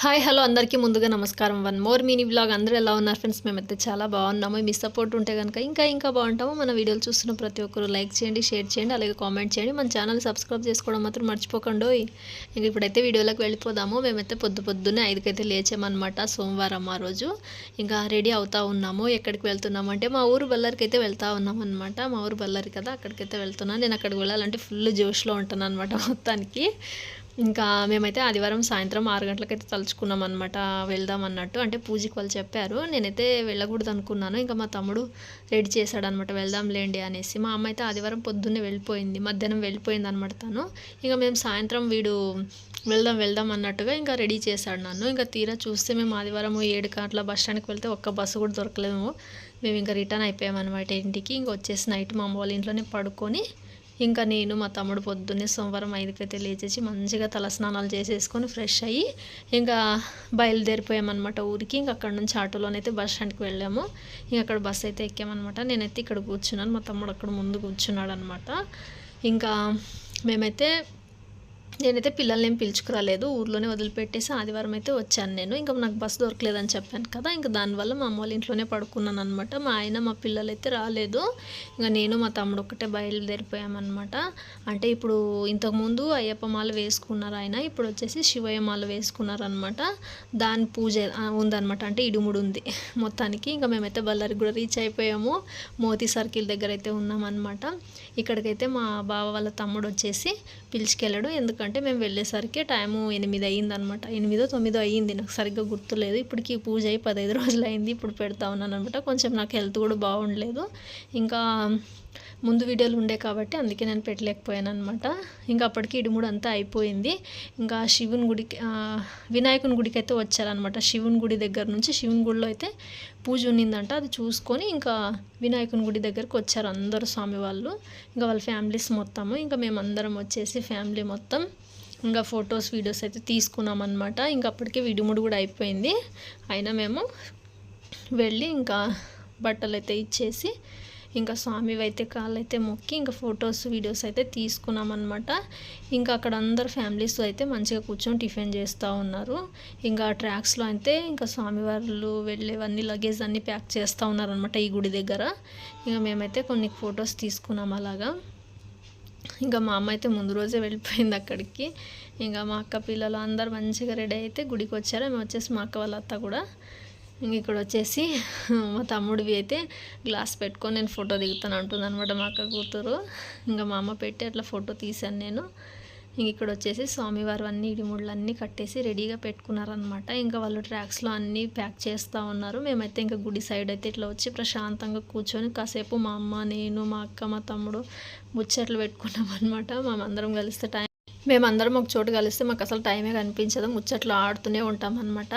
Hi hello అందరికీ ముందుగా నమస్కారం. వన్ మోర్ మినీ బ్లాగ్ అందరూ ఎలా ఉన్నారు ఫ్రెండ్స్? మేమైతే చాలా బాగున్నాము. మీ సపోర్ట్ ఉంటే కనుక ఇంకా ఇంకా బాగుంటాము. మన వీడియోలు చూస్తున్న ప్రతి ఒక్కరు లైక్ చేయండి షేర్ చేయండి అలాగే కామెంట్ చేయండి. మన ఛానల్ సబ్స్క్రైబ్ చేసుకోవడం మాత్రం మర్చిపోకండి ఇంక ఇప్పుడైతే వీడియోలోకి వెళ్ళిపోదాము. మేమైతే పొద్దు పొద్దున్నే ఐదుకైతే లేచామన్నమాట సోమవారం ఆ రోజు. ఇంకా రెడీ అవుతా ఉన్నాము. ఎక్కడికి వెళ్తున్నాము అంటే మా ఊరు బళ్ళారికి అయితే వెళ్తా ఉన్నాం అనమాట మా ఊరు బళ్ళారి కదా అక్కడికైతే వెళ్తున్నాను. నేను అక్కడికి వెళ్ళాలంటే ఫుల్ జోష్లో ఉంటాను అనమాట మొత్తానికి. ఇంకా మేమైతే ఆదివారం సాయంత్రం ఆరు గంటలకైతే తలుచుకున్నాం అనమాట వెళ్దాం అన్నట్టు. అంటే పూజకి వాళ్ళు చెప్పారు. నేనైతే వెళ్ళకూడదు అనుకున్నాను. ఇంకా మా తమ్ముడు రెడీ చేశాడు అనమాట వెళ్దాం లేండి అనేసి. మా అమ్మ అయితే ఆదివారం పొద్దున్నే వెళ్ళిపోయింది. మధ్యాహ్నం వెళ్ళిపోయింది అనమాట తను. ఇంకా మేము సాయంత్రం వీడు వెళ్దాం వెళ్దాం అన్నట్టుగా ఇంకా రెడీ చేశాడు నన్ను. ఇంకా తీరా చూస్తే మేము ఆదివారం ఏడు గంటల బస్ స్టాండ్కి వెళ్తే ఒక్క బస్సు కూడా దొరకలేము మేము ఇంకా రిటర్న్ అయిపోయామన్నమాట ఇంటికి. ఇంకా వచ్చేసి నైట్ మా అమ్మ వాళ్ళ ఇంట్లోనే పడుకొని ఇంకా నేను మా తమ్ముడు పొద్దున్నే సోమవారం ఐదుకైతే లేచేసి మంచిగా తలస్నానాలు చేసేసుకొని ఫ్రెష్ అయ్యి ఇంకా బయలుదేరిపోయామన్నమాట ఊరికి. ఇంకా అక్కడ నుంచి ఆటోలోనైతే బస్ స్టాండ్కి వెళ్ళాము. ఇంకా అక్కడ బస్ అయితే ఎక్కామన్నమాట. నేనైతే ఇక్కడ కూర్చున్నాను. మా తమ్ముడు అక్కడ ముందు కూర్చున్నాడు అనమాట ఇంకా మేమైతే నేనైతే పిల్లల్ని ఏం పిలుచుకురాలేదు. ఊర్లోనే వదిలిపెట్టేసి ఆదివారం అయితే వచ్చాను నేను. ఇంకా నాకు బస్సు దొరకలేదని చెప్పాను కదా. ఇంకా దానివల్ల మా అమ్మ వాళ్ళ ఇంట్లోనే పడుకున్నాను అనమాట మా ఆయన మా పిల్లలు అయితే రాలేదు. ఇంకా నేను మా తమ్ముడు ఒక్కటే బయలుదేరిపోయామన్నమాట. అంటే ఇప్పుడు ఇంతకుముందు అయ్యప్ప మాల వేసుకున్నారు ఆయన. ఇప్పుడు వచ్చేసి శివయ్య మాల వేసుకున్నారనమాట దాని పూజ ఉందనమాట అంటే ఇడుముడు ఉంది మొత్తానికి. ఇంకా మేమైతే బళ్ళారికి కూడా రీచ్ అయిపోయాము. మోతీ సర్కిల్ దగ్గర అయితే ఉన్నామన్నమాట. ఇక్కడికైతే మా బావ వాళ్ళ తమ్ముడు వచ్చేసి పిలుచుకెళ్ళాడు. ఎందుకంటే ఎందుకంటే మేము వెళ్ళేసరికి టైము ఎనిమిది అయ్యిందనమాట. ఎనిమిదో తొమ్మిదో అయ్యింది. నాకు సరిగ్గా గుర్తులేదు. ఇప్పటికి పూజ అయ్యి పదహైదు రోజులు అయింది ఇప్పుడు పెడతా ఉన్నాను అనమాట కొంచెం నాకు హెల్త్ కూడా బాగుండలేదు. ఇంకా ముందు వీడియోలు ఉండే కాబట్టి అందుకే నేను పెట్టలేకపోయాను అనమాట ఇంకా అప్పటికి ఇడుముడు అంతా అయిపోయింది. ఇంకా శివుని గుడికి వినాయకుని గుడికి అయితే వచ్చారనమాట శివుని గుడి దగ్గర నుంచి శివుని గుడిలో అయితే పూజ ఉన్నిందంట. అది చూసుకొని ఇంకా వినాయకుని గుడి దగ్గరకు వచ్చారు అందరూ స్వామి వాళ్ళు. ఇంకా వాళ్ళ ఫ్యామిలీస్ మొత్తము. ఇంకా మేమందరం వచ్చేసి ఫ్యామిలీ మొత్తం ఇంకా ఫొటోస్ వీడియోస్ అయితే తీసుకున్నాం అనమాట ఇంకా అప్పటికే విడిముడు కూడా అయిపోయింది. అయినా మేము వెళ్ళి ఇంకా బట్టలు అయితే ఇచ్చేసి ఇంకా స్వామివి అయితే కాళ్ళైతే అయితే మొక్కి ఇంకా ఫొటోస్ వీడియోస్ అయితే తీసుకున్నాం అనమాట ఇంకా అక్కడ అందరు ఫ్యామిలీస్ అయితే మంచిగా కూర్చొని టిఫిన్ చేస్తూ ఉన్నారు. ఇంకా ట్రాక్స్లో అయితే ఇంకా స్వామివార్లు వెళ్ళేవన్నీ లగేజ్ అన్నీ ప్యాక్ చేస్తూ ఉన్నారనమాట ఈ గుడి దగ్గర. ఇంకా మేమైతే కొన్ని ఫొటోస్ తీసుకున్నాం అలాగా. ఇంకా మా అమ్మ అయితే ముందు రోజే వెళ్ళిపోయింది అక్కడికి. ఇంకా మా అక్క పిల్లలు అందరు మంచిగా రెడీ అయితే గుడికి వచ్చారు మేము వచ్చేసి మా అక్క వాళ్ళ అత్త కూడా. ఇంక ఇక్కడ వచ్చేసి మా తమ్ముడివి అయితే గ్లాస్ పెట్టుకొని నేను ఫోటో దిగుతాను అంటుంది అనమాట మా అక్క కూతురు. ఇంకా మా అమ్మ పెట్టి అట్లా ఫోటో తీశాను నేను. ఇంక ఇక్కడ వచ్చేసి స్వామివారు అన్ని ఇడిముళ్ళు అన్నీ కట్టేసి రెడీగా పెట్టుకున్నారనమాట ఇంకా వాళ్ళు ట్రాక్స్లో అన్నీ ప్యాక్ చేస్తూ ఉన్నారు. మేమైతే ఇంకా గుడి సైడ్ అయితే ఇట్లా వచ్చి ప్రశాంతంగా కూర్చొని కాసేపు మా అమ్మ నేను మా అక్క మా తమ్ముడు ముచ్చట్లు పెట్టుకున్నాం అనమాట మేమందరం కలిస్తే టైం మేమందరం ఒక చోటు కలిస్తే మాకు అసలు టైమే కనిపించదు. ముచ్చట్లు ఆడుతూనే ఉంటాం అనమాట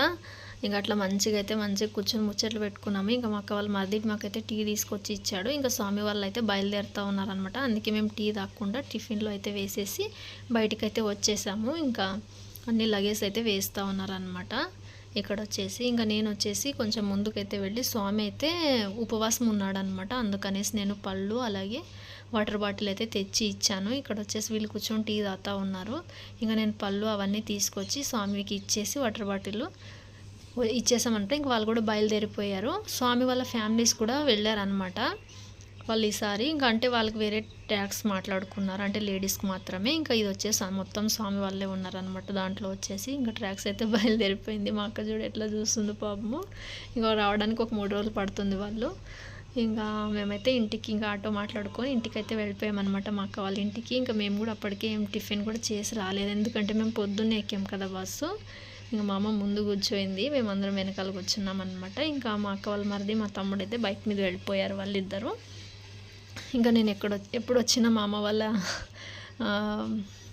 ఇంకా అట్లా మంచిగా అయితే మంచిగా కూర్చొని ముచ్చట్లు పెట్టుకున్నాము. ఇంకా మా అక్క వాళ్ళు మరిది మాకైతే టీ తీసుకొచ్చి ఇచ్చాడు. ఇంకా స్వామి వాళ్ళు అయితే బయలుదేరుతూ ఉన్నారనమాట అందుకే మేము టీ తాకుండా టిఫిన్లో అయితే వేసేసి బయటికి అయితే వచ్చేసాము. ఇంకా అన్ని లగేజ్ అయితే వేస్తూ ఉన్నారనమాట ఇక్కడ వచ్చేసి ఇంకా నేను వచ్చేసి కొంచెం ముందుకైతే వెళ్ళి స్వామి అయితే ఉపవాసం ఉన్నాడనమాట అందుకనేసి నేను పళ్ళు అలాగే వాటర్ బాటిల్ అయితే తెచ్చి ఇచ్చాను. ఇక్కడ వచ్చేసి వీళ్ళు కూర్చొని టీ తాగుతూ ఉన్నారు. ఇంకా నేను పళ్ళు అవన్నీ తీసుకొచ్చి స్వామికి ఇచ్చేసి వాటర్ బాటిల్ ఇచ్చేసామంటే ఇంక వాళ్ళు కూడా బయలుదేరిపోయారు. స్వామి వాళ్ళ ఫ్యామిలీస్ కూడా వెళ్ళారనమాట వాళ్ళు ఈసారి ఇంకా అంటే వాళ్ళకి వేరే ట్యాక్స్ మాట్లాడుకున్నారు. అంటే లేడీస్కి మాత్రమే ఇంకా ఇది వచ్చేసి మొత్తం స్వామి వాళ్ళే ఉన్నారనమాట దాంట్లో వచ్చేసి ఇంకా ట్రాక్స్ అయితే బయలుదేరిపోయింది. మా అక్క చూడు ఎట్లా చూస్తుంది పాపము. ఇంకా రావడానికి ఒక మూడు రోజులు పడుతుంది వాళ్ళు. ఇంకా మేమైతే ఇంటికి ఇంకా ఆటో మాట్లాడుకొని ఇంటికి అయితే వెళ్ళిపోయామన్నమాట మా అక్క వాళ్ళ ఇంటికి. ఇంకా మేము కూడా అప్పటికే ఏం టిఫిన్ కూడా చేసి రాలేదు. ఎందుకంటే మేము పొద్దున్నే ఎక్కాం కదా బస్సు. ఇంకా మా అమ్మ ముందు కూర్చోయింది. మేమందరం వెనకాల కూర్చున్నాం అనమాట ఇంకా మా అక్క వాళ్ళ మరిది మా తమ్ముడు అయితే బైక్ మీద వెళ్ళిపోయారు వాళ్ళిద్దరు. ఇంకా నేను ఎక్కడ ఎప్పుడు వచ్చినా మా అమ్మ వాళ్ళ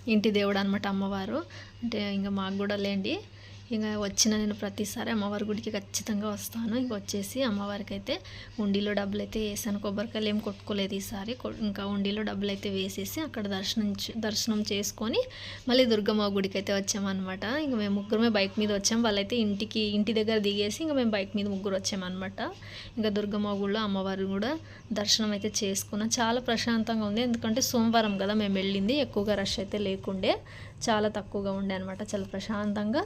ఇంటి దేవుడు అనమాట అమ్మవారు. అంటే ఇంకా మాకు కూడా లేండి. ఇంకా వచ్చిన నేను ప్రతిసారి అమ్మవారి గుడికి ఖచ్చితంగా వస్తాను. ఇంక వచ్చేసి అమ్మవారికి అయితే ఉండిలో డబ్బులు అయితే వేసాను. కొబ్బరికాయలు ఏం కొట్టుకోలేదు ఈసారి. ఇంకా ఉండిలో డబ్బులు అయితే వేసేసి అక్కడ దర్శనం దర్శనం చేసుకొని మళ్ళీ దుర్గమ్మ గుడికి అయితే వచ్చామన్నమాట. ఇంక మేము ముగ్గురమే బైక్ మీద వచ్చాం. వాళ్ళైతే ఇంటికి ఇంటి దగ్గర దిగేసి ఇంకా మేము బైక్ మీద ముగ్గురు వచ్చామన్నమాట. ఇంకా దుర్గమ్మ గుడిలో అమ్మవారు కూడా దర్శనం అయితే చేసుకున్నాం. చాలా ప్రశాంతంగా ఉంది. ఎందుకంటే సోమవారం కదా మేము వెళ్ళింది. ఎక్కువగా రష్ అయితే లేకుండే. చాలా తక్కువగా ఉండే అనమాట చాలా ప్రశాంతంగా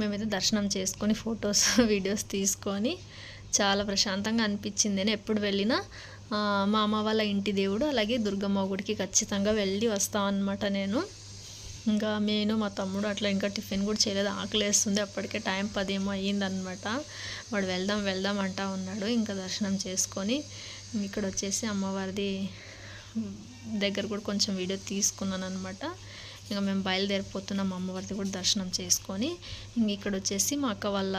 మేమైతే దర్శనం చేసుకొని ఫొటోస్ వీడియోస్ తీసుకొని చాలా ప్రశాంతంగా అనిపించింది. నేను ఎప్పుడు వెళ్ళినా మా అమ్మ వాళ్ళ ఇంటి దేవుడు అలాగే దుర్గమ్మ గుడికి ఖచ్చితంగా వెళ్ళి వస్తాం అనమాట నేను. ఇంకా నేను మా తమ్ముడు అట్లా ఇంకా టిఫిన్ కూడా చేయలేదు. ఆకలేస్తుంది. అప్పటికే టైం పదేమో అయ్యిందనమాట వాడు వెళ్దాం వెళ్దాం అంటా ఉన్నాడు. ఇంకా దర్శనం చేసుకొని ఇక్కడ వచ్చేసి అమ్మవారిది దగ్గర కూడా కొంచెం వీడియో తీసుకున్నాను అనమాట ఇంకా మేము బయలుదేరిపోతున్నాం అమ్మవారిది కూడా దర్శనం చేసుకొని. ఇంక ఇక్కడ వచ్చేసి మా అక్క వాళ్ళ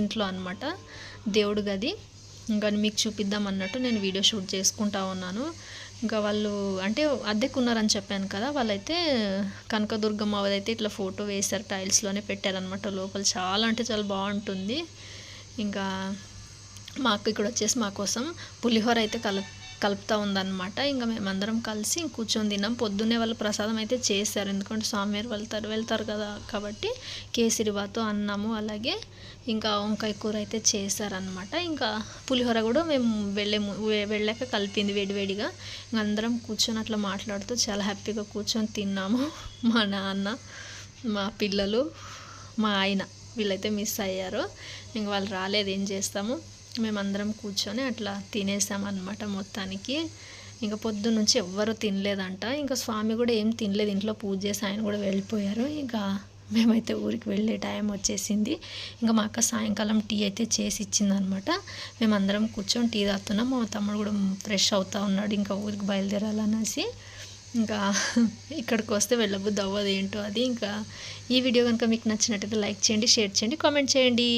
ఇంట్లో అనమాట దేవుడు గది. ఇంకా మీకు చూపిద్దాం అన్నట్టు నేను వీడియో షూట్ చేసుకుంటా ఉన్నాను. ఇంకా వాళ్ళు అంటే అద్దెకున్నారని చెప్పాను కదా వాళ్ళైతే కనకదుర్గమ్మ అయితే ఇట్లా ఫోటో వేశారు టైల్స్లోనే పెట్టారనమాట లోపల. చాలా అంటే చాలా బాగుంటుంది. ఇంకా మా అక్క ఇక్కడ వచ్చేసి మా కోసం పులిహోర అయితే కల కలుపుతూ ఉందన్నమాట. ఇంకా మేమందరం కలిసి కూర్చొని తిన్నాం. పొద్దున్నే వాళ్ళు ప్రసాదం అయితే చేశారు. ఎందుకంటే స్వామివారు వెళ్తారు వెళ్తారు కదా కాబట్టి కేసరిబాతో అన్నము అలాగే ఇంకా వంకాయ కూర అయితే చేశారనమాట ఇంకా పులిహోర కూడా మేము వెళ్ళే వెళ్ళాక కలిపింది వేడివేడిగా. ఇంకా అందరం కూర్చొని అట్లా మాట్లాడుతూ చాలా హ్యాపీగా కూర్చొని తిన్నాము. మా నాన్న మా పిల్లలు మా ఆయన వీళ్ళైతే మిస్ అయ్యారు. ఇంక వాళ్ళు రాలేదు. ఏం చేస్తాము? మేమందరం కూర్చొని అట్లా తినేసామన్నమాట మొత్తానికి. ఇంకా పొద్దున్న నుంచి ఎవ్వరూ తినలేదంట. ఇంకా స్వామి కూడా ఏం తినలేదు. ఇంట్లో పూజ చేసి ఆయన కూడా వెళ్ళిపోయారు. ఇంకా మేమైతే ఊరికి వెళ్ళే టైం వచ్చేసింది. ఇంకా మా అక్క సాయంకాలం టీ అయితే చేసి ఇచ్చిందనమాట మేమందరం కూర్చొని టీ తాగుతున్నాం. మా తమ్ముడు కూడా ఫ్రెష్ అవుతూ ఉన్నాడు. ఇంకా ఊరికి బయలుదేరాలనేసి ఇంకా ఇక్కడికి వస్తే వెళ్ళబుద్ది అవ్వదు ఏంటో అది. ఇంకా ఈ వీడియో కనుక మీకు నచ్చినట్టయితే లైక్ చేయండి షేర్ చేయండి కామెంట్ చేయండి.